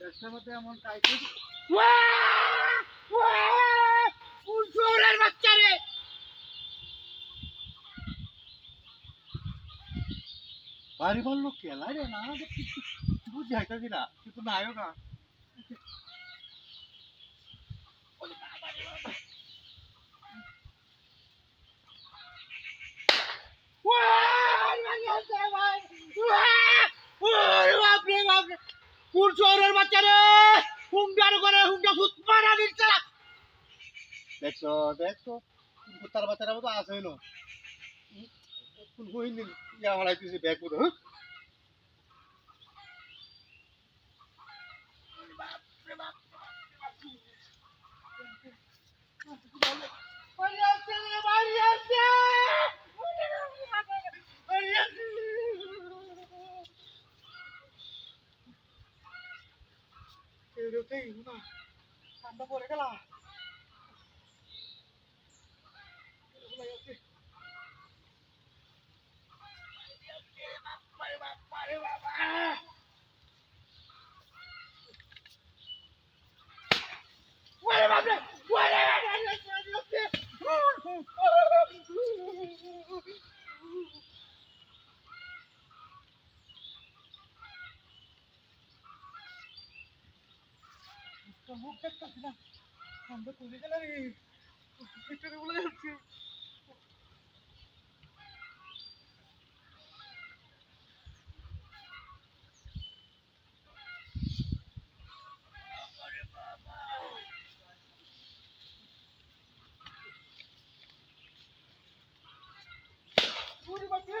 দেশের মধ্যে এমন কাইতে চোরের বাচ্চা রে! বাড়ি বলল কেলা রে? না বুঝি হাইতাছি না। কিন্তু নায়ক না। কোন চোরের বাচ্চা হুঙ্গার করে হুঙ্গা ফুট মারা দিচ্ছে। দেখছ দেখছ? তার বাচ্চারা মতো আছে হইল। কোন হইনি, ইয়া হারাইতেছি ব্যাগ মতো হ্যাঁ বাড়ি আসছে বাড়ি আসছে বাড়ি আসছে এরোতেই না ঠান্ডা পড়ে গেলা ওরে বাপরে ওরে মুখ দেখতেছি না। ঠান্ডা পড়ে গেল ভিতরে বলে যাচ্ছে ওরে বাপরে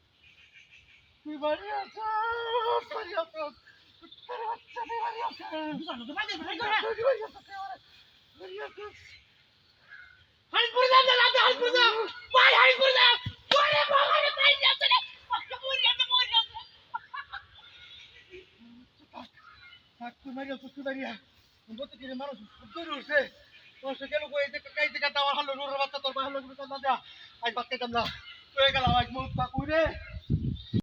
তুই বাড়ি আছো? বাড়ি আছো। তোর বাচ্চা তুই বাড়ি আছো। বাড়ি আছো হাইপুর দাও দাও হাইপুর দাও ভাই হাইপুর দাও ওরে বাবা রে ভাই যাচ্ছে রে। মরে যাচ্ছে মরে যাচ্ছে থাক, তুই মারি আছো, তুই বাড়ি বলতে কি রে, মানুষ দূরে উঠছে তোর সে গেল কই দেখে কাই দেখে দাওয়ার হালো রোর বাচ্চা, তোর বাহালো গুলো কান্দা দা আজ বাচ্চা কান্দা তুই গেলাম, আজ মুখ